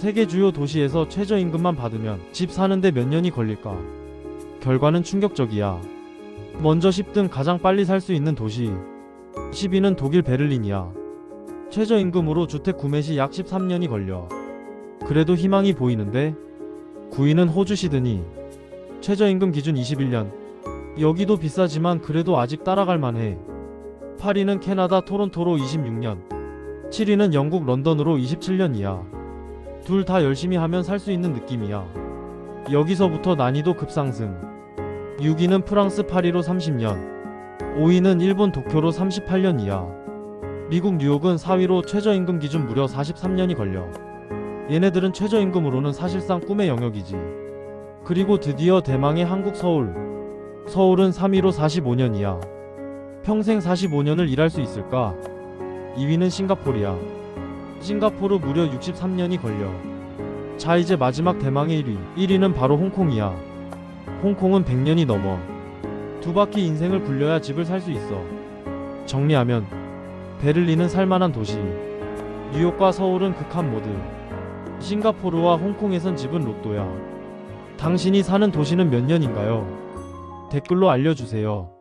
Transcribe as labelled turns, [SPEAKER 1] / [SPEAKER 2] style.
[SPEAKER 1] 세계 주요 도시에서 최저임금만 받으면 집 사는데 몇 년이 걸릴까? 결과는 충격적이야. 먼저 10등 가장 빨리 살 수 있는 도시. 10위는 독일 베를린이야. 최저임금으로 주택 구매 시 약 13년이 걸려. 그래도 희망이 보이는데 9위는 호주 시드니. 최저임금 기준 21년. 여기도 비싸지만 그래도 아직 따라갈 만해. 8위는 캐나다 토론토로 26년. 7위는 영국 런던으로 27년이야. 둘 다 열심히 하면 살 수 있는 느낌이야. 여기서부터 난이도 급상승. 6위는 프랑스 파리로 30년. 5위는 일본 도쿄로 38년이야. 미국 뉴욕은 4위로 최저임금 기준 무려 43년이 걸려. 얘네들은 최저임금으로는 사실상 꿈의 영역이지. 그리고 드디어 대망의 한국 서울. 서울은 3위로 45년 이야. 평생 45년을 일할 수 있을까? 2위는 싱가포르야. 싱가포르 무려 63년이 걸려. 자 이제 마지막 대망의 1위. 1위는 바로 홍콩이야. 홍콩은 100년이 넘어. 두 바퀴 인생을 굴려야 집을 살 수 있어. 정리하면 베를린은 살만한 도시. 뉴욕과 서울은 극한 모드. 싱가포르와 홍콩에선 집은 로또야. 당신이 사는 도시는 몇 년인가요? 댓글로 알려주세요.